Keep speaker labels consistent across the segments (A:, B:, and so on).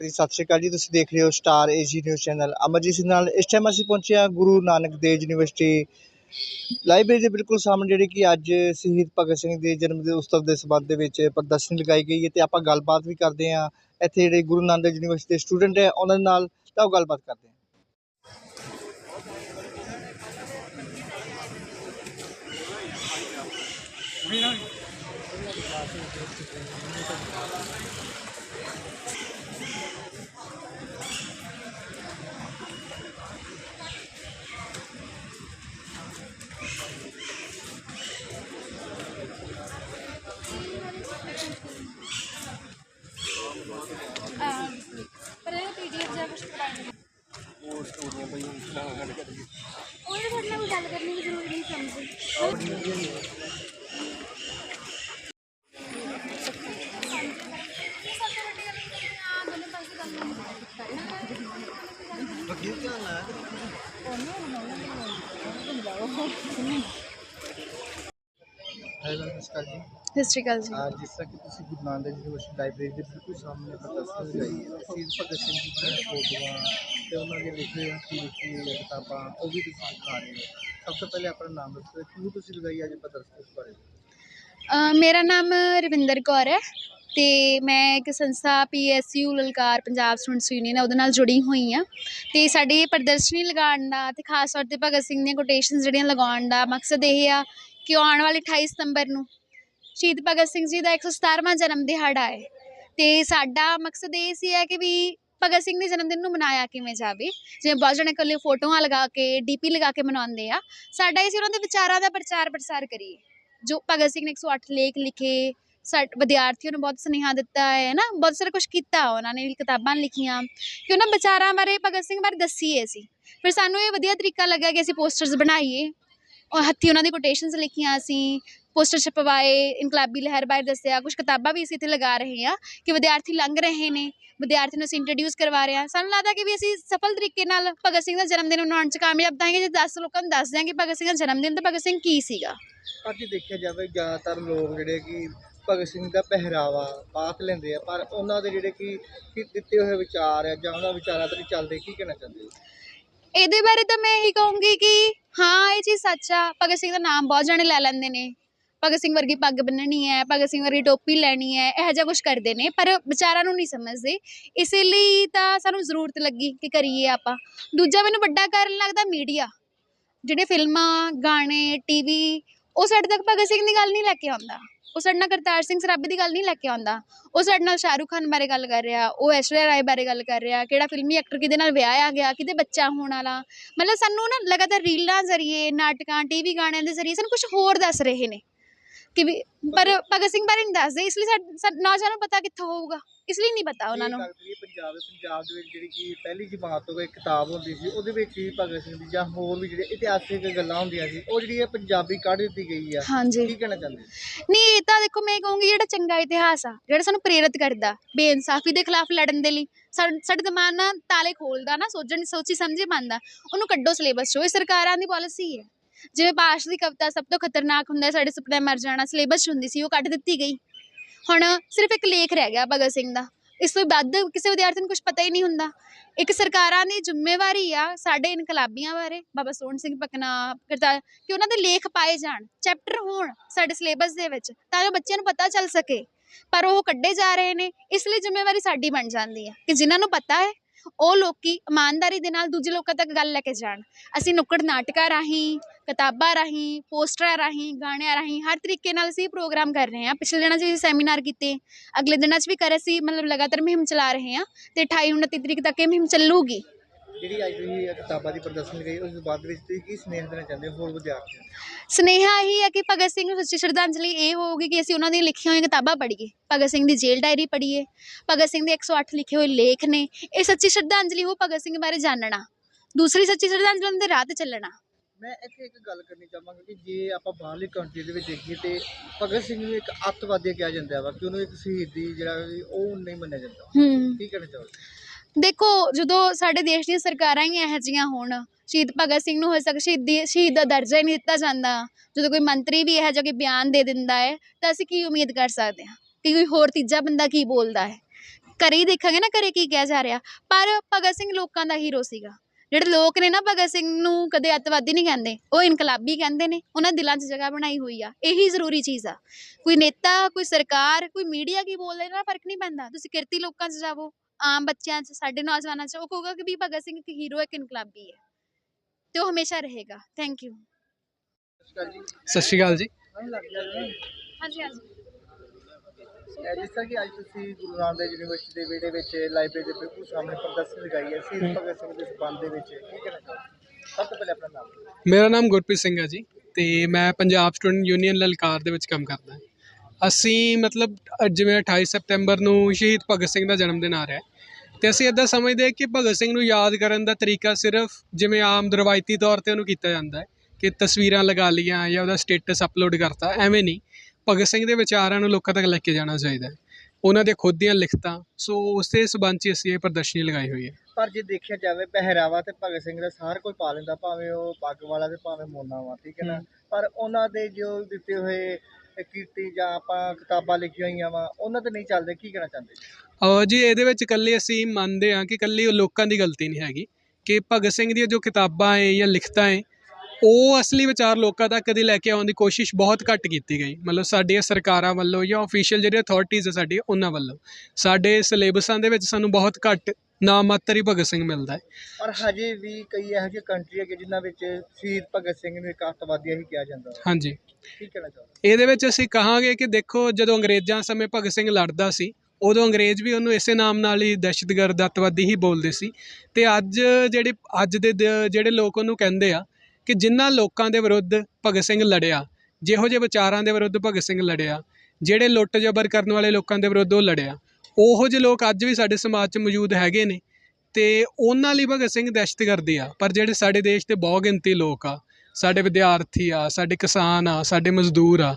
A: ਜੀ, ਸਤਿ ਸ਼੍ਰੀ ਅਕਾਲ ਜੀ, ਤੁਸੀਂ ਦੇਖ ਰਹੇ ਹੋ star AG news channel Amarjit Singh ਨਾਲ ਇਸ ਟਾਈਮ ਅਸੀਂ ਪਹੁੰਚੇ ਹਾਂ ਗੁਰੂ ਨਾਨਕ ਦੇਵ ਯੂਨੀਵਰਸਿਟੀ ਲਾਇਬ੍ਰੇਰੀ ਦੇ ਬਿਲਕੁਲ ਸਾਹਮਣੇ, ਜਿਹੜੀ ਕਿ ਅੱਜ ਸ਼ਹੀਦ ਭਗਤ ਸਿੰਘ ਦੇ ਜਨਮ ਦੇ ਉਤਸਵ ਦੇ ਸੰਬੰਧ ਦੇ ਵਿੱਚ ਪ੍ਰਦਰਸ਼ਨੀ ਲਗਾਈ ਗਈ ਹੈ ਤੇ ਆਪਾਂ ਗੱਲਬਾਤ ਵੀ ਕਰਦੇ ਹਾਂ। ਇੱਥੇ ਜਿਹੜੇ ਗੁਰੂ ਨਾਨਕ ਦੇਵ ਯੂਨੀਵਰਸਿਟੀ ਦੇ ਸਟੂਡੈਂਟ ਹੈ, ਉਹਨਾਂ ਦੇ ਨਾਲ ਤਾਂ ਉਹ ਗੱਲਬਾਤ ਕਰਦੇ ਹਾਂ।
B: ਪਰ ਵੀ
A: ਹੈਲੋ ਨਮਸਕਾਰ ਜੀ।
B: ਸਤਿ ਸ਼੍ਰੀ ਅਕਾਲ ਜੀ।
A: ਅੱਜ ਜਿਸ ਤਰ੍ਹਾਂ ਕਿ ਤੁਸੀਂ ਗੁਰੂ ਨਾਨਕ ਦੇਵ ਯੂਨੀਵਰਸਿਟੀ ਲਾਇਬ੍ਰੇਰੀ ਦੇ ਬਿਲਕੁਲ ਸਾਹਮਣੇ ਪ੍ਰਦਰਸ਼ਨੀ ਲਗਾਈ ਹੈ। ਸ਼ਹੀਦ ਭਗਤ ਸਿੰਘ ਜੀ ਦੀਆਂ ਫੋਟੋਆਂ ਤੇ ਉਹਨਾਂ ਦੇ ਲਿਖੇ ਹੋਏ ਕੀ ਲਿਖੀ ਹੋਈ ਹੈ ਕਿਤਾਬਾਂ ਉਹ ਵੀ ਤੁਸੀਂ ਦਿਖਾ ਰਹੇ ਹੋ। ਸਭ ਤੋਂ ਪਹਿਲੇ ਆਪਣਾ ਨਾਮ ਦੱਸੋ ਕਿਉਂ ਤੁਸੀਂ ਲਗਾਈ ਅੱਜ ਪ੍ਰਦਰਸ਼ਨੀ ਇਸ ਬਾਰੇ?
B: ਅ, ਮੇਰਾ ਨਾਮ ਰਵਿੰਦਰ ਕੌਰ ਹੈ ਤੇ ਮੈਂ ਇੱਕ ਸੰਸਥਾ PSU Lalkar Punjab students union ਉਹਦੇ ਨਾਲ ਜੁੜੀ ਹੋਈ ਹਾਂ। ਤੇ ਸਾਡੀ ਪ੍ਰਦਰਸ਼ਨੀ ਲਗਾਉਣ ਦਾ ਤੇ ਖਾਸ ਤੌਰ ਤੇ ਭਗਤ ਸਿੰਘ ਦੀਆਂ ਕੋਟੇਸ਼ਨਸ ਜਿਹੜੀਆਂ ਲਗਾਉਣ ਦਾ ਮਕਸਦ ਇਹ ਆ ਕਿ ਉਹ ਆਉਣ ਵਾਲੇ 28 ਸਤੰਬਰ ਨੂੰ? ਸ਼ਹੀਦ ਭਗਤ ਸਿੰਘ ਜੀ ਦਾ 117ਵਾਂ ਜਨਮ ਦਿਹਾੜਾ ਹੈ। ਤੇ ਸਾਡਾ ਮਕਸਦ ਇਹ ਸੀ ਹੈ ਕਿ ਵੀ ਭਗਤ ਸਿੰਘ ਦੇ ਜਨਮ ਦਿਨ ਨੂੰ ਮਨਾਇਆ ਕਿਵੇਂ ਜਾਵੇ। ਜਿਵੇਂ ਬਹੁਤ ਜਣੇ ਇਕੱਲੇ ਫੋਟੋਆਂ ਲਗਾ ਕੇ ਡੀਪੀ ਲਗਾ ਕੇ ਮਨਾਉਂਦੇ ਆ। ਸਾਡਾ ਇਹ ਸੀ ਉਹਨਾਂ ਦੇ ਵਿਚਾਰਾਂ ਦਾ ਪ੍ਰਚਾਰ ਪ੍ਰਸਾਰ ਕਰੀਏ। ਜੋ ਭਗਤ ਸਿੰਘ ਨੇ 108 ਲੇਖ ਲਿਖੇ ਸਾਡੇ ਵਿਦਿਆਰਥੀਆਂ ਨੂੰ ਬਹੁਤ ਸੁਨੇਹਾ ਦਿੱਤਾ ਹੈ ਨਾ? ਬਹੁਤ ਸਾਰਾ ਕੁਝ ਕੀਤਾ ਉਹਨਾਂ ਨੇ, ਕਿਤਾਬਾਂ ਲਿਖੀਆਂ। ਕਿ ਉਹਨਾਂ ਵਿਚਾਰਾਂ ਬਾਰੇ ਭਗਤ ਸਿੰਘ ਬਾਰੇ ਦੱਸੀਏ ਅਸੀਂ। ਫਿਰ ਸਾਨੂੰ ਇਹ ਵਧੀਆ ਤਰੀਕਾ ਲੱਗਾ ਕਿ ਅਸੀਂ ਪੋਸਟਰਸ ਬਣਾਈਏ। ਹੱਥੀਂ ਉਹਨਾਂ ਦੀ ਕੋਟੇਸ਼ਨਸ ਲਿਖੀਆਂ ਅਸੀਂ ਪੋਸਟਰ ਛਪਵਾਏ, ਇਨਕਲਾਬੀ ਲਹਿਰ ਬਾਰੇ ਦੱਸਿਆ ਕੁਝ ਕਿਤਾਬਾਂ ਵੀ ਅਸੀਂ ਇੱਥੇ ਲਗਾ ਰਹੇ ਹਾਂ ਕਿ ਵਿਦਿਆਰਥੀ ਲੰਘ ਰਹੇ ਨੇ, ਵਿਦਿਆਰਥੀ ਨੂੰ ਅਸੀਂ ਇੰਟਰੋਡਿਊਸ ਕਰਵਾ ਰਹੇ ਹਾਂ। ਸਾਨੂੰ ਲੱਗਦਾ ਕਿ ਵੀ ਅਸੀਂ ਸਫਲ ਤਰੀਕੇ ਨਾਲ ਭਗਤ ਸਿੰਘ ਦਾ ਜਨਮ ਦਿਨ ਮਨਾਉਣ 'ਚ ਕਾਮਯਾਬ ਤਾਂਗੇ ਜੇ 10 ਲੋਕਾਂ ਨੂੰ ਦੱਸ ਦਿਆਂਗੇ ਭਗਤ ਸਿੰਘ ਦਾ ਜਨਮ ਦਿਨ ਤਾਂ ਭਗਤ ਸਿੰਘ ਕੀ ਸੀਗਾ?
A: ਪਰ ਜੇ ਦੇਖਿਆ ਜਾਵੇ, ਜ਼ਿਆਦਾਤਰ ਲੋਕ ਜਿਹੜੇ ਕਿ ਭਗਤ ਸਿੰਘ ਦਾ ਪਹਿਰਾਵਾ ਪਾਕ ਲੈਂਦੇ ਆ, ਪਰ ਉਹਨਾਂ ਦੇ ਜਿਹੜੇ ਕਿ ਦਿੱਤੇ ਹੋਏ ਵਿਚਾਰ ਆ ਜਾਂ ਉਹਨਾਂ ਵਿਚਾਰਾਂ ਤੇ ਚੱਲਦੇ ਕੀ ਕਹਿਣਾ ਚਾਹੁੰਦੇ ਹੋ?
B: ਇਹਦੇ ਬਾਰੇ ਤਾਂ ਮੈਂ ਇਹੀ ਕਹੂੰਗੀ ਕਿ ਹਾਂ, ਇਹ ਚੀਜ਼ ਸੱਚ ਆ। ਭਗਤ ਸਿੰਘ ਦਾ ਨਾਮ ਬਹੁਤ ਜਣੇ ਲੈ ਲੈਂਦੇ ਨੇ। ਭਗਤ ਸਿੰਘ ਵਰਗੀ ਪੱਗ ਬੰਨਣੀ ਹੈ, ਭਗਤ ਸਿੰਘ ਵਰਗੀ ਟੋਪੀ ਲੈਣੀ ਹੈ, ਇਹੋ ਜਿਹਾ ਕੁਝ ਕਰਦੇ ਨੇ, ਪਰ ਵਿਚਾਰਾਂ ਨੂੰ ਨਹੀਂ ਸਮਝਦੇ। ਇਸੇ ਲਈ ਤਾਂ ਸਾਨੂੰ ਜ਼ਰੂਰਤ ਲੱਗੀ ਕਿ ਕਰੀਏ ਆਪਾਂ। ਦੂਜਾ ਮੈਨੂੰ ਵੱਡਾ ਕਾਰਨ ਲੱਗਦਾ ਮੀਡੀਆ। ਜਿਹੜੇ ਫਿਲਮਾਂ, ਗਾਣੇ, ਟੀਵੀ, ਉਹ ਸਾਡੇ ਤੱਕ ਭਗਤ ਸਿੰਘ ਦੀ ਗੱਲ ਨਹੀਂ ਲੈ ਕੇ ਆਉਂਦਾ। ਉਹ ਸਾਡੇ ਨਾਲ ਕਰਤਾਰ ਸਿੰਘ ਸਰਾਭੇ ਦੀ ਗੱਲ ਨਹੀਂ ਲੈ ਕੇ ਆਉਂਦਾ। ਉਹ ਸਾਡੇ ਨਾਲ ਸ਼ਾਹਰੁਖ ਖਾਨ ਬਾਰੇ ਗੱਲ ਕਰ ਰਿਹਾ, ਉਹ ਐਸ਼ਵਰਿਆ ਰਾਏ ਬਾਰੇ ਗੱਲ ਕਰ ਰਿਹਾ, ਕਿਹੜਾ ਫਿਲਮੀ ਐਕਟਰ ਕਿਹਦੇ ਨਾਲ ਵਿਆਹਿਆ ਗਿਆ, ਕਿਹਦੇ ਬੱਚਾ ਹੋਣ ਵਾਲਾ। ਮਤਲਬ ਸਾਨੂੰ ਨਾ ਲਗਾਤਾਰ ਰੀਲਾਂ ਜ਼ਰੀਏ, ਨਾਟਕਾਂ ਟੀਵੀ ਗਾਣਿਆਂ ਦੇ ਜ਼ਰੀਏ ਸਾਨੂੰ ਕੁਝ ਹੋਰ ਦੱਸ ਰਹੇ ਨੇ। ਕਿ ਵੀ ਪਰ ਭਗਤ ਸਿੰਘ ਬਾਰੇ ਨਹੀਂ ਦੱਸਦੇ ਇਸ ਲਈ ਸਾ- ਸਾ- ਨੌਜਵਾਨਾਂ ਨੂੰ ਪਤਾ ਕਿੱਥੋਂ ਹੋਊਗਾ। ਇਸ ਲਈ ਨਹੀਂ ਪਤਾ ਉਹਨਾਂ ਨੂੰ।
A: ਪੰਜਾਬ ਦੇ ਪੰਜਾਬ ਦੇ ਵਿੱਚ ਜਿਹੜੀ ਕਿ ਪਹਿਲੀ ਜਮਾਤ ਤੋਂ ਇੱਕ ਕਿਤਾਬ ਹੁੰਦੀ ਸੀ ਉਹਦੇ ਵਿੱਚ ਹੀ ਭਗਤ ਸਿੰਘ ਦੀ ਜਾਂ ਹੋਰ ਵੀ ਜਿਹੜੇ ਇਤਿਹਾਸਿਕ ਗੱਲਾਂ ਹੁੰਦੀਆਂ ਸੀ ਉਹ ਜਿਹੜੀ ਹੈ ਪੰਜਾਬੀ ਕੱਢ ਦਿੱਤੀ ਗਈ ਆ।
B: ਹਾਂਜੀ।
A: ਕੀ ਕਹਿਣਾ ਚਾਹੁੰਦੇ?
B: ਨਹੀਂ ਇਹ ਤਾਂ ਦੇਖੋ ਮੈਂ ਕਹੂੰਗੀ ਜਿਹੜਾ ਚੰਗਾ ਇਤਿਹਾਸ ਆ ਜਿਹੜਾ ਸਾਨੂੰ ਪ੍ਰੇਰਿਤ ਕਰਦਾ ਬੇਇਨਸਾਫੀ ਦੇ ਖਿਲਾਫ ਲੜਨ ਦੇ ਲਈ। ਸਾਡੇ ਦਿਮਾਗ ਨਾਲ ਤਾਲੇ ਖੋਲਦਾ ਨਾ ਸੋਚਣ ਸੋਚੀ ਸਮਝੇ ਪਾਉਂਦਾ ਉਹਨੂੰ ਕੱਢੋ ਸਿਲੇਬਸ ਚੋਂ ਇਹ ਸਰਕਾਰਾਂ ਦੀ ਪਾਲਿਸੀ ਹੈ। ਜਿਵੇਂ ਪਾਸ਼ ਦੀ ਕਵਿਤਾ ਸਭ ਤੋਂ ਖਤਰਨਾਕ ਹੁੰਦਾ ਸਾਡੇ ਸੁਪਨੇ ਮਰ ਜਾਣਾ, ਸਿਲੇਬਸ 'ਚ ਹੁੰਦੀ ਸੀ, ਉਹ ਕੱਢ ਦਿੱਤੀ ਗਈ। ਹੁਣ ਸਿਰਫ ਇੱਕ ਲੇਖ ਰਹਿ ਗਿਆ ਭਗਤ ਸਿੰਘ ਦਾ। ਇਸ ਤੋਂ ਵੱਧ ਕਿਸੇ ਵਿਦਿਆਰਥੀ ਨੂੰ ਕੁਝ ਪਤਾ ਹੀ ਨਹੀਂ ਹੁੰਦਾ। ਇੱਕ ਸਰਕਾਰਾਂ ਦੀ ਜ਼ਿੰਮੇਵਾਰੀ ਆ ਸਾਡੇ ਇਨਕਲਾਬੀਆਂ ਬਾਰੇ, ਬਾਬਾ ਸੋਹਣ ਸਿੰਘ ਪਕਨਾ ਕਰਤਾਰ ਕਿ ਉਹਨਾਂ ਦੇ ਲੇਖ ਪਾਏ ਜਾਣ, ਚੈਪਟਰ ਹੋਣ ਸਾਡੇ ਸਿਲੇਬਸ ਦੇ ਵਿੱਚ, ਤਾਂ ਜੋ ਬੱਚਿਆਂ ਨੂੰ ਪਤਾ ਚੱਲ ਸਕੇ। ਪਰ ਉਹ ਕੱਢੇ ਜਾ ਰਹੇ ਨੇ, ਇਸ ਲਈ ਜ਼ਿੰਮੇਵਾਰੀ ਸਾਡੀ ਬਣ ਜਾਂਦੀ ਹੈ, ਕਿ ਜਿਨ੍ਹਾਂ ਨੂੰ ਪਤਾ ਹੈ ਉਹ ਲੋਕੀ ਇਮਾਨਦਾਰੀ ਦੇ ਨਾਲ ਦੂਜੇ ਲੋਕਾਂ ਤੱਕ ਗੱਲ ਲੈ ਕੇ ਜਾਣ। ਅਸੀਂ ਨੁੱਕੜ ਨਾਟਕਾਂ ਰਾਹੀਂ, ਕਿਤਾਬਾਂ ਰਾਹੀਂ, ਪੋਸਟਰਾਂ ਰਾਹੀਂ, ਗਾਣਿਆਂ ਰਾਹੀਂ ਹਰ ਤਰੀਕੇ ਨਾਲ ਅਸੀਂ ਪ੍ਰੋਗਰਾਮ ਕਰ ਰਹੇ ਹਾਂ। ਪਿਛਲੇ ਦਿਨਾਂ 'ਚ ਅਸੀਂ ਸੈਮੀਨਾਰ ਕੀਤੇ, ਅਗਲੇ ਦਿਨਾਂ 'ਚ ਵੀ ਕਰ ਅਸੀਂ ਮਤਲਬ ਲਗਾਤਾਰ ਮੁਹਿੰਮ ਚਲਾ ਰਹੇ ਹਾਂ ਤੇ 28 29 ਤਰੀਕ ਤੱਕ ਇਹ ਮੁਹਿੰਮ ਚੱਲੂਗੀ।
A: ਜਿਹੜੀ ਅੱਜ ਤੁਸੀਂ ਇਹ ਕਿਤਾਬਾਂ ਦੀ ਪ੍ਰਦਰਸ਼ਨੀ ਗਈ ਉਸ ਤੋਂ ਬਾਅਦ ਵਿੱਚ ਤੁਸੀਂ ਕੀ ਸੰਦੇਸ਼ ਦੇਣਾ ਚਾਹੁੰਦੇ ਹੋ ਹੋਰ ਵਿਦਿਆਰਥੀਆਂ ਨੂੰ?
B: ਸਨੇਹਾ ਇਹੀ ਹੈ ਕਿ ਭਗਤ ਸਿੰਘ ਨੂੰ ਸੱਚੀ ਸ਼ਰਧਾਂਜਲੀ ਇਹ ਹੋਊਗੀ ਕਿ ਅਸੀਂ ਉਹਨਾਂ ਦੀਆਂ ਲਿਖੀਆਂ ਹੋਈਆਂ ਕਿਤਾਬਾਂ ਪੜ੍ਹੀਏ। ਭਗਤ ਸਿੰਘ ਦੀ ਜੇਲ੍ਹ ਡਾਇਰੀ ਪੜ੍ਹੀਏ। ਭਗਤ ਸਿੰਘ ਦੇ 108 ਲਿਖੇ ਹੋਏ ਲੇਖ ਨੇ ਇਹ ਸੱਚੀ ਸ਼ਰਧਾਂਜਲੀ ਹੋ ਭਗਤ ਸਿੰਘ ਬਾਰੇ ਜਾਣਨਾ ਦੂਸਰੀ ਸੱਚੀ ਸ਼ਰਧਾਂਜਲੀ ਉਹਨਾਂ ਦੇ ਰਾਹ ਤੇ ਚੱਲਣਾ।
A: ਮੈਂ ਇੱਥੇ ਇੱਕ ਗੱਲ ਕਰਨੀ ਚਾਹਾਂਗਾ ਕਿ ਜੇ ਆਪਾਂ ਬਾਹਰਲੀ ਕੰਟਰੀ ਦੇ ਵਿੱਚ ਦੇਖੀਏ ਤੇ ਭਗਤ ਸਿੰਘ ਨੂੰ ਇੱਕ ਅੱਤਵਾਦੀ ਕਿਹਾ ਜਾਂਦਾ ਵਾ ਕਿ ਉਹਨੂੰ ਇੱਕ ਸ਼ਹੀਦੀ ਜਿਹੜਾ ਵੀ ਉਹ ਨਹੀਂ ਮੰਨਿਆ ਜਾਂਦਾ।
B: ਹੂੰ।
A: ਕੀ ਕਹਿਣਾ ਚਾਹੋਗੇ?
B: ਦੇਖੋ, ਜਦੋਂ ਸਾਡੇ ਦੇਸ਼ ਦੀਆਂ ਸਰਕਾਰਾਂ ਹੀ ਇਹੋ ਜਿਹੀਆਂ ਹੋਣ, ਸ਼ਹੀਦ ਭਗਤ ਸਿੰਘ ਨੂੰ ਹੋ ਸਕ, ਸ਼ਹੀਦੀ, ਸ਼ਹੀਦ ਦਾ ਦਰਜਾ ਹੀ ਨਹੀਂ ਦਿੱਤਾ ਜਾਂਦਾ। ਜਦੋਂ ਕੋਈ ਮੰਤਰੀ ਵੀ ਇਹੋ ਜਿਹਾ ਕੋਈ ਬਿਆਨ ਦੇ ਦਿੰਦਾ ਹੈ, ਤਾਂ ਅਸੀਂ ਕੀ ਉਮੀਦ ਕਰ ਸਕਦੇ ਹਾਂ ਕਿ ਕੋਈ ਹੋਰ ਤੀਜਾ ਬੰਦਾ ਕੀ ਬੋਲਦਾ ਹੈ? ਘਰੇ ਹੀ ਦੇਖਾਂਗੇ ਨਾ, ਘਰੇ ਕੀ ਕਿਹਾ ਜਾ ਰਿਹਾ। ਪਰ ਭਗਤ ਸਿੰਘ ਲੋਕਾਂ ਦਾ ਹੀਰੋ ਸੀਗਾ। ਜਿਹੜੇ ਲੋਕ ਨੇ ਨਾ ਭਗਤ ਸਿੰਘ ਨੂੰ ਕਦੇ ਅੱਤਵਾਦੀ ਨਹੀਂ ਕਹਿੰਦੇ, ਉਹ ਇਨਕਲਾਬੀ ਕਹਿੰਦੇ ਨੇ। ਉਹਨਾਂ ਦਿਲਾਂ 'ਚ ਜਗ੍ਹਾ ਬਣਾਈ ਹੋਈ ਆ। ਇਹੀ ਜ਼ਰੂਰੀ ਚੀਜ਼ ਆ। ਕੋਈ ਨੇਤਾ, ਕੋਈ ਸਰਕਾਰ, ਕੋਈ ਮੀਡੀਆ ਕੀ ਬੋਲਦਾ ਇਹਨਾਂ ਦਾ ਫ਼ਰਕ ਨਹੀਂ ਪੈਂਦਾ। ਤੁਸੀਂ ਕਿਰਤੀ ਲੋਕਾਂ 'ਚ ਜਾਵੋ। ਆਮ ਬੱਚਿਆਂ 'ਚ ਸਾਡੇ ਨੌਜਵਾਨਾਂ 'ਚ ਉਹ ਕਹੂਗਾ ਕਿ ਵੀ ਭਗਤ ਸਿੰਘ ਇੱਕ ਹੀਰੋ ਇੱਕ ਇਨਕਲਾਬੀ ਹੈ ਤੇ ਉਹ ਹਮੇਸ਼ਾ ਰਹੇਗਾ। ਥੈਂਕ ਯੂ
C: ਸਤਿ ਸ਼੍ਰੀ ਅਕਾਲ ਜੀ।
B: ਹਾਂਜੀ ਹਾਂਜੀ।
A: ਜਿਸ ਤਰ੍ਹਾਂ ਕਿ ਅੱਜ ਤੁਸੀਂ ਗੁਰੂ ਨਾਨਕ ਦੇਵ ਯੂਨੀਵਰਸਿਟੀ ਦੇ ਵਿਹੜੇ ਵਿੱਚ ਲਾਇਬ੍ਰੇਰੀ ਦੇ ਬਿਲਕੁਲ ਸਾਹਮਣੇ ਪ੍ਰਦਰਸ਼ਨੀ ਲਗਾਈ ਹੈ ਸ਼ਹੀਦ ਭਗਤ ਸਿੰਘ ਦੇ ਸਬੰਧ ਦੇ ਵਿੱਚ ਕੀ ਕਹਿਣਾ ਚਾਹੁੰਦੇ ਸਭ ਤੋਂ ਪਹਿਲੇ ਆਪਣਾ ਨਾਮ।
C: ਮੇਰਾ ਨਾਮ ਗੁਰਪ੍ਰੀਤ ਸਿੰਘ ਹੈ ਜੀ ਤੇ ਮੈਂ ਪੰਜਾਬ ਸਟੂਡੈਂਟ ਯੂਨੀਅਨ ਲਲਕਾਰ ਦੇ ਵਿੱਚ ਕੰਮ ਕਰਦਾ ਹਾਂ। ਅਸੀਂ ਮਤਲਬ ਜਿਵੇਂ 28 ਸਤੰਬਰ ਨੂੰ ਸ਼ਹੀਦ ਭਗਤ ਸਿੰਘ ਦਾ ਜਨਮ ਦਿਨ ਆ ਰਿਹਾ ਹੈ ਤੇ ਅਸੀਂ ਇਦਾਂ ਸਮਝਦੇ ਹਾਂ ਕਿ ਭਗਤ ਸਿੰਘ ਨੂੰ ਯਾਦ ਕਰਨ ਦਾ ਤਰੀਕਾ ਸਿਰਫ ਜਿਵੇਂ ਆਮ ਰਵਾਇਤੀ ਤੌਰ ਤੇ ਉਹਨੂੰ ਕੀਤਾ ਜਾਂਦਾ ਹੈ ਕਿ ਤਸਵੀਰਾਂ ਲਗਾ ਲਈਆਂ ਜਾਂ ਉਹਦਾ ਸਟੇਟਸ ਅਪਲੋਡ ਕਰਤਾ ਐਵੇਂ ਨਹੀਂ। ਭਗਤ ਸਿੰਘ ਦੇ ਵਿਚਾਰਾਂ ਨੂੰ ਲੋਕਾਂ ਤੱਕ ਲੈ ਕੇ ਜਾਣਾ ਚਾਹੀਦਾ ਹੈ। ਉਹਨਾਂ ਦੇ ਖੁਦ ਦੀਆਂ ਲਿਖਤਾਂ ਸੋ ਉਸ ਸਬੰਧ 'ਚ ਅਸੀਂ ਇਹ ਪ੍ਰਦਰਸ਼ਨੀ ਲਗਾਈ ਹੋਈ ਹੈ।
A: ਪਰ ਜੇ ਦੇਖਿਆ ਜਾਵੇ ਪਹਿਰਾਵਾ ਤੇ ਭਗਤ ਸਿੰਘ ਦਾ ਸਾਰ ਕੋਈ ਪਾ ਲੈਂਦਾ ਭਾਵੇਂ ਉਹ ਪੱਗ ਵਾਲਾ ਤੇ ਭਾਵੇਂ ਮੋਨਾ ਵਾ ਠੀਕ ਹੈ ਨਾ? ਪਰ ਉਹਨਾਂ ਦੇ ਜੋ ਦਿੱਤੇ ਹੋਏ ਕੀਤੀ ਜਾਂ ਆਪਾਂ ਕਿਤਾਬਾਂ ਲਿਖੀਆਂ ਹੋਈਆਂ ਵਾ, ਉਹਨਾਂ ਤੇ ਨਹੀਂ ਚੱਲਦੇ, ਕੀ ਕਹਿਣਾ ਚਾਹੁੰਦੇ
C: ਅਹ ਜੀ, ਇਹਦੇ ਵਿੱਚ ਇਕੱਲੇ ਅਸੀਂ ਮੰਨਦੇ ਹਾਂ ਕਿ ਇਕੱਲੀ ਉਹ ਲੋਕਾਂ ਦੀ ਗਲਤੀ ਨਹੀਂ ਹੈਗੀ, ਕਿ ਭਗਤ ਸਿੰਘ ਦੀਆਂ ਜੋ ਕਿਤਾਬਾਂ ਹੈ ਜਾਂ ਲਿਖਤਾਂ ਹੈ ਉਹ ਅਸਲੀ ਵਿਚਾਰ ਲੋਕਾਂ ਤੱਕ ਕਦੇ ਲੈ ਕੇ ਆਉਣ ਦੀ ਕੋਸ਼ਿਸ਼ ਬਹੁਤ ਘੱਟ ਕੀਤੀ ਗਈ। ਮਤਲਬ ਸਾਡੀਆਂ ਸਰਕਾਰਾਂ ਵੱਲੋਂ ਜਾਂ ਅਫੀਸ਼ੀਅਲ ਜਿਹੜੇ ਅਥਾਰਟੀਜ਼ ਹੈ ਸਾਡੀ, ਉਹਨਾਂ ਵੱਲੋਂ। ਸਾਡੇ ਸਿਲੇਬਸਾਂ ਦੇ ਵਿੱਚ ਸਾਨੂੰ ਬਹੁਤ ਘੱਟ ਨਾਮ ਮਾਤਰ ਹੀ ਭਗਤ ਸਿੰਘ ਮਿਲਦਾ ਹੈ।
A: ਪਰ ਹਜੇ ਵੀ ਕਈ ਇਹੋ ਜਿਹੇ ਕੰਟਰੀ ਹੈਗੇ ਜਿਨ੍ਹਾਂ ਵਿੱਚ ਸ਼ਹੀਦ ਭਗਤ ਸਿੰਘ ਨੂੰ ਇੱਕ ਅੱਤਵਾਦੀ ਹੀ ਕਿਹਾ ਜਾਂਦਾ ਵਾ।
C: ਹਾਂਜੀ।
A: ਕੀ ਕਹਿਣਾ ਚਾਹੁੰਦੇ
C: ਇਹਦੇ ਵਿੱਚ ਅਸੀਂ ਕਹਾਂਗੇ ਕਿ ਦੇਖੋ ਜਦੋਂ ਅੰਗਰੇਜ਼ਾਂ ਸਮੇਂ ਭਗਤ ਸਿੰਘ ਲੜਦਾ ਸੀ ਉਦੋਂ ਅੰਗਰੇਜ਼ ਵੀ ਉਹਨੂੰ ਇਸੇ ਨਾਮ ਨਾਲ ਹੀ ਦਹਿਸ਼ਤਗਰਦ ਅੱਤਵਾਦੀ ਹੀ ਬੋਲਦੇ ਸੀ। ਤੇ ਅੱਜ ਜਿਹੜੇ ਅੱਜ ਦੇ ਦ- ਜਿਹੜੇ ਲੋਕ ਉਹਨੂੰ ਕਹਿੰਦੇ ਆ ਕਿ ਜਿਨ੍ਹਾਂ ਲੋਕਾਂ ਦੇ ਵਿਰੁੱਧ ਭਗਤ ਸਿੰਘ ਲੜਿਆ ਜਿਹੋ ਜਿਹੇ ਵਿਚਾਰਾਂ ਦੇ ਵਿਰੁੱਧ ਭਗਤ ਸਿੰਘ ਲੜਿਆ ਜਿਹੜੇ ਲੁੱਟ ਜ਼ਬਰ ਕਰਨ ਵਾਲੇ ਲੋਕਾਂ ਦੇ ਵਿਰੁੱਧ ਉਹ ਲੜਿਆ ਉਹੋ ਜਿਹੇ ਲੋਕ ਅੱਜ ਵੀ ਸਾਡੇ ਸਮਾਜ 'ਚ ਮੌਜੂਦ ਹੈਗੇ ਨੇ ਤੇ ਉਹਨਾਂ ਲਈ ਭਗਤ ਸਿੰਘ ਦਹਿਸ਼ਤਗਰਦੀ ਆ। ਪਰ ਜਿਹੜੇ ਸਾਡੇ ਦੇਸ਼ ਦੇ ਬਹੁ ਗਿਣਤੀ ਲੋਕ ਆ ਸਾਡੇ ਵਿਦਿਆਰਥੀ ਆ ਸਾਡੇ ਕਿਸਾਨ ਆ ਸਾਡੇ ਮਜ਼ਦੂਰ ਆ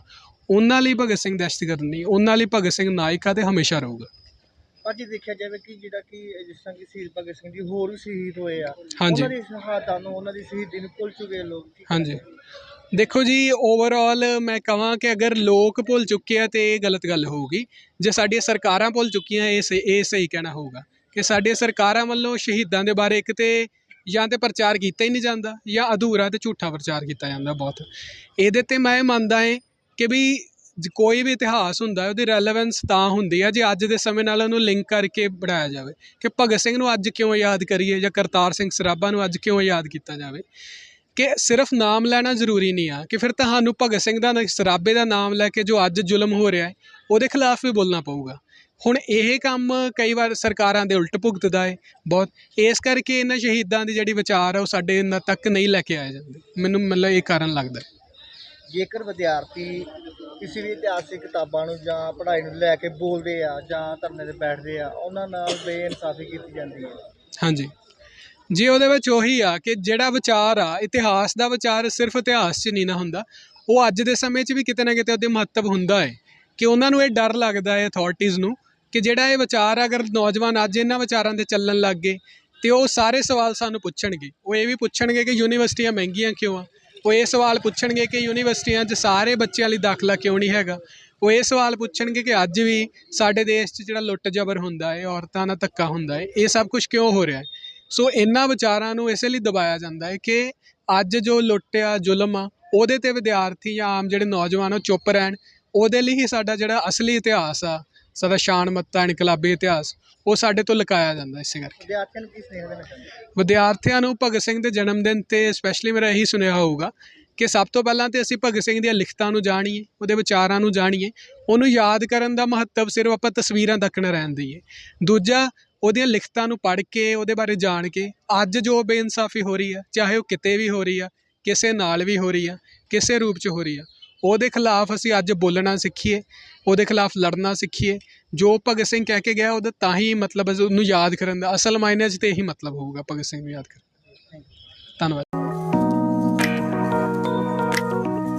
C: ਉਹਨਾਂ ਲਈ ਭਗਤ ਸਿੰਘ ਦਹਿਸ਼ਤਗਰਦ ਨਹੀਂ ਉਹਨਾਂ ਲਈ ਭਗਤ ਸਿੰਘ ਨਾਇਕ ਆ ਤੇ ਹਮੇਸ਼ਾ ਰਹੂਗਾ।
A: ਪਰ ਜੇ ਦੇਖਿਆ ਜਾਵੇ ਕਿ ਜਿਹੜਾ ਕਿ ਜਿਸ ਤਰ੍ਹਾਂ ਕਿ ਸ਼ਹੀਦ ਭਗਤ ਸਿੰਘ ਜੀ ਹੋਰ ਵੀ ਸ਼ਹੀਦ ਹੋਏ ਆ
C: ਹਾਂਜੀ।
A: ਉਹਨਾਂ ਦੀ ਸ਼ਹਾਦਤਾਂ ਨੂੰ ਉਹਨਾਂ ਦੀ ਸ਼ਹੀਦੀ ਨੂੰ ਭੁੱਲ ਚੁੱਕੇ ਲੋਕ।
C: ਹਾਂਜੀ। ਦੇਖੋ ਜੀ ਓਵਰਆਲ ਮੈਂ ਕਹਾਂ ਕਿ ਅਗਰ ਲੋਕ ਭੁੱਲ ਚੁੱਕੇ ਆ ਤੇ ਇਹ ਗਲਤ ਗੱਲ ਹੋਊਗੀ। ਜੇ ਸਾਡੀਆਂ ਸਰਕਾਰਾਂ ਭੁੱਲ ਚੁੱਕੀਆਂ, ਇਹ ਸਹੀ ਇਹ ਸਹੀ ਕਹਿਣਾ ਹੋਊਗਾ। ਕਿ ਸਾਡੀਆਂ ਸਰਕਾਰਾਂ ਵੱਲੋਂ ਸ਼ਹੀਦਾਂ ਦੇ ਬਾਰੇ ਇੱਕ ਤੇ ਜਾਂ ਤੇ ਪ੍ਰਚਾਰ ਕੀਤਾ ਹੀ ਨਹੀਂ ਜਾਂਦਾ, ਜਾਂ ਅਧੂਰਾ ਤੇ ਝੂਠਾ ਪ੍ਰਚਾਰ ਕੀਤਾ ਜਾਂਦਾ ਬਹੁਤ। ਇਹਦੇ ਤੇ ਮੈਂ ਮੰਨਦਾ ਏ ਕਿ ਵੀ ਜ- ਕੋਈ ਵੀ ਇਤਿਹਾਸ ਹੁੰਦਾ, ਉਹਦੀ ਰੈਲੇਵੈਂਸ ਤਾਂ ਹੁੰਦੀ ਆ, ਜੇ ਅੱਜ ਦੇ ਸਮੇਂ ਨਾਲ ਉਹਨੂੰ ਲਿੰਕ ਕਰਕੇ ਬਣਾਇਆ ਜਾਵੇ। ਕਿ ਭਗਤ ਸਿੰਘ ਨੂੰ ਅੱਜ ਕਿਉਂ ਯਾਦ ਕਰੀਏ ਜਾਂ ਕਰਤਾਰ ਸਿੰਘ ਸਰਾਭਾ ਨੂੰ ਅੱਜ ਕਿਉਂ ਯਾਦ ਕੀਤਾ ਜਾਵੇ? ਕਿ ਸਿਰਫ ਨਾਮ ਲੈਣਾ ਜ਼ਰੂਰੀ ਨਹੀਂ ਆ ਕਿ ਫਿਰ ਤੁਹਾਨੂੰ ਭਗਤ ਸਿੰਘ ਦਾ ਸਰਾਭੇ ਦਾ ਨਾਮ ਲੈ ਕੇ ਜੋ ਅੱਜ ਜ਼ੁਲਮ ਹੋ ਰਿਹਾ ਹੈ ਉਹਦੇ ਖਿਲਾਫ ਵੀ ਬੋਲਣਾ ਪਊਗਾ। ਹੁਣ ਇਹ ਕੰਮ ਕਈ ਵਾਰ ਸਰਕਾਰਾਂ ਦੇ ਉਲਟ ਭੁਗਤਦਾ ਹੈ ਬਹੁਤ। ਇਸ ਕਰਕੇ ਇਹਨਾਂ ਸ਼ਹੀਦਾਂ ਦੀ ਜਿਹੜੀ ਵਿਚਾਰ ਹੈ ਉਹ ਸਾਡੇ ਇਹਨਾਂ ਤੱਕ ਨਹੀਂ ਲੈ ਕੇ ਆਏ ਜਾਂਦੇ। ਮੈਨੂੰ ਮਤਲਬ ਇਹ ਕਾਰਨ ਲੱਗਦਾ
A: ਜੇਕਰ ਵਿਦਿਆਰਥੀ ਕਿਸੇ ਵੀ ਇਤਿਹਾਸਿਕ ਕਿਤਾਬਾਂ ਨੂੰ ਜਾਂ ਪੜ੍ਹਾਈ ਨੂੰ ਲੈ ਕੇ ਬੋਲਦੇ ਆ ਜਾਂ ਧਰਨੇ ਤੇ ਬੈਠਦੇ ਆ ਉਹਨਾਂ ਨਾਲ ਬੇਇਨਸਾਫੀ ਕੀਤੀ ਜਾਂਦੀ ਹੈ।
C: ਹਾਂਜੀ। ਜੀ ਉਹਦੇ ਵਿੱਚ ਉਹੀ ਆ ਕਿ ਜਿਹੜਾ ਵਿਚਾਰ ਆ ਇਤਿਹਾਸ ਦਾ ਵਿਚਾਰ ਸਿਰਫ ਇਤਿਹਾਸ 'ਚ ਨਹੀਂ ਨਾ ਹੁੰਦਾ ਉਹ ਅੱਜ ਦੇ ਸਮੇਂ 'ਚ ਵੀ ਕਿਤੇ ਨਾ ਕਿਤੇ ਉਹਦੇ ਮਹੱਤਵ ਹੁੰਦਾ ਹੈ ਕਿ ਉਹਨਾਂ ਨੂੰ ਇਹ ਡਰ ਲੱਗਦਾ ਹੈ ਅਥਾਰਟੀਜ਼ ਨੂੰ ਕਿ ਜਿਹੜਾ ਇਹ ਵਿਚਾਰ ਆ, ਅਗਰ ਨੌਜਵਾਨ ਅੱਜ ਇਹਨਾਂ ਵਿਚਾਰਾਂ ਤੇ ਚੱਲਣ ਲੱਗ ਗਏ ਤੇ ਉਹ ਸਾਰੇ ਸਵਾਲ ਸਾਨੂੰ ਪੁੱਛਣਗੇ। ਉਹ ਇਹ ਵੀ ਪੁੱਛਣਗੇ ਕਿ ਯੂਨੀਵਰਸਿਟੀਆਂ ਮਹਿੰਗੀਆਂ ਕਿਉਂ ਆ? ਉਹ ਇਹ ਸਵਾਲ ਪੁੱਛਣਗੇ ਕਿ ਯੂਨੀਵਰਸਿਟੀਆਂ 'ਚ ਸਾਰੇ ਬੱਚਿਆਂ ਲਈ ਦਾਖਲਾ ਕਿਉਂ ਨਹੀਂ ਹੈਗਾ? ਉਹ ਇਹ ਸਵਾਲ ਪੁੱਛਣਗੇ ਕਿ ਅੱਜ ਵੀ ਸਾਡੇ ਦੇਸ਼ 'ਚ ਜਿਹੜਾ ਲੁੱਟ ਜ਼ਬਰ ਹੁੰਦਾ ਹੈ ਔਰਤਾਂ ਨਾਲ ਧੱਕਾ ਹੁੰਦਾ ਹੈ ਇਹ ਸਭ ਕੁਝ ਕਿਉਂ ਹੋ ਰਿਹਾ ਹੈ ਸੋ ਇਹਨਾਂ ਵਿਚਾਰਾਂ ਨੂੰ ਇਸੇ ਲਈ ਦਬਾਇਆ ਜਾਂਦਾ ਹੈ ਕਿ ਅੱਜ ਜੋ ਲੁੱਟਿਆ ਜ਼ੁਲਮ ਆ ਉਹਦੇ ਤੇ ਵਿਦਿਆਰਥੀ ਜਾਂ ਆਮ ਜਿਹੜੇ ਨੌਜਵਾਨ ਉਹ ਚੁੱਪ ਰਹਿਣ। ਉਹਦੇ ਲਈ ਹੀ ਸਾਡਾ ਜਿਹੜਾ ਅਸਲੀ ਇਤਿਹਾਸ ਆ ਸਾਡਾ ਸ਼ਾਨ ਮੱਤਾ ਇਨਕਲਾਬੀ ਇਤਿਹਾਸ ਉਹ ਸਾਡੇ ਤੋਂ ਲੁਕਾਇਆ ਜਾਂਦਾ ਇਸੇ ਕਰਕੇ।
A: ਵਿਦਿਆਰਥੀਆਂ ਨੂੰ ਕੀ ਸੁਨੇਹਾ ਦੇਣਾ ਚਾਹੁੰਦੇ
C: ਵਿਦਿਆਰਥੀਆਂ ਨੂੰ ਭਗਤ ਸਿੰਘ ਦੇ ਜਨਮ ਦਿਨ ਤੇ ਸਪੈਸ਼ਲੀ ਮੇਰਾ ਇਹੀ ਸੁਨੇਹਾ ਹੋਊਗਾ ਕਿ ਸਭ ਤੋਂ ਪਹਿਲਾਂ ਤੇ ਅਸੀਂ ਭਗਤ ਸਿੰਘ ਦੀਆਂ ਲਿਖਤਾਂ ਨੂੰ ਜਾਣੀਏ ਉਹਦੇ ਵਿਚਾਰਾਂ ਨੂੰ ਜਾਣੀਏ ਉਹਨੂੰ ਯਾਦ ਕਰਨ ਦਾ ਮਹੱਤਵ ਸਿਰਫ ਆਪਾਂ ਤਸਵੀਰਾਂ ਤੱਕ ਨਾ ਰਹਿਣ ਦਈਏ। ਦੂਜਾ ਉਹਦੀਆਂ ਲਿਖਤਾਂ ਨੂੰ ਪੜ੍ਹ ਕੇ, ਉਹਦੇ ਬਾਰੇ ਜਾਣ ਕੇ, ਅੱਜ ਜੋ ਬੇਇਨਸਾਫੀ ਹੋ ਰਹੀ ਆ ਚਾਹੇ ਉਹ ਕਿਤੇ ਵੀ ਹੋ ਰਹੀ ਆ ਕਿਸੇ ਨਾਲ ਵੀ ਹੋ ਰਹੀ ਆ ਕਿਸੇ ਰੂਪ 'ਚ ਹੋ ਰਹੀ ਆ ਉਹਦੇ ਖਿਲਾਫ ਅਸੀਂ ਅੱਜ ਬੋਲਣਾ ਸਿੱਖੀਏ, ਉਹਦੇ ਖਿਲਾਫ ਲੜਨਾ ਸਿੱਖੀਏ, ਜੋ ਭਗਤ ਸਿੰਘ ਕਹਿ ਕੇ ਗਿਆ, ਉਹਦਾ ਤਾਂ ਹੀ ਮਤਲਬ ਉਹਨੂੰ ਯਾਦ ਕਰਨ ਦਾ, ਅਸਲ ਮਾਇਨੇ 'ਚ ਤੇ ਇਹੀ ਮਤਲਬ ਹੋਊਗਾ, ਭਗਤ ਸਿੰਘ ਨੂੰ ਯਾਦ ਕਰਨ ਦਾ। ਧੰਨਵਾਦ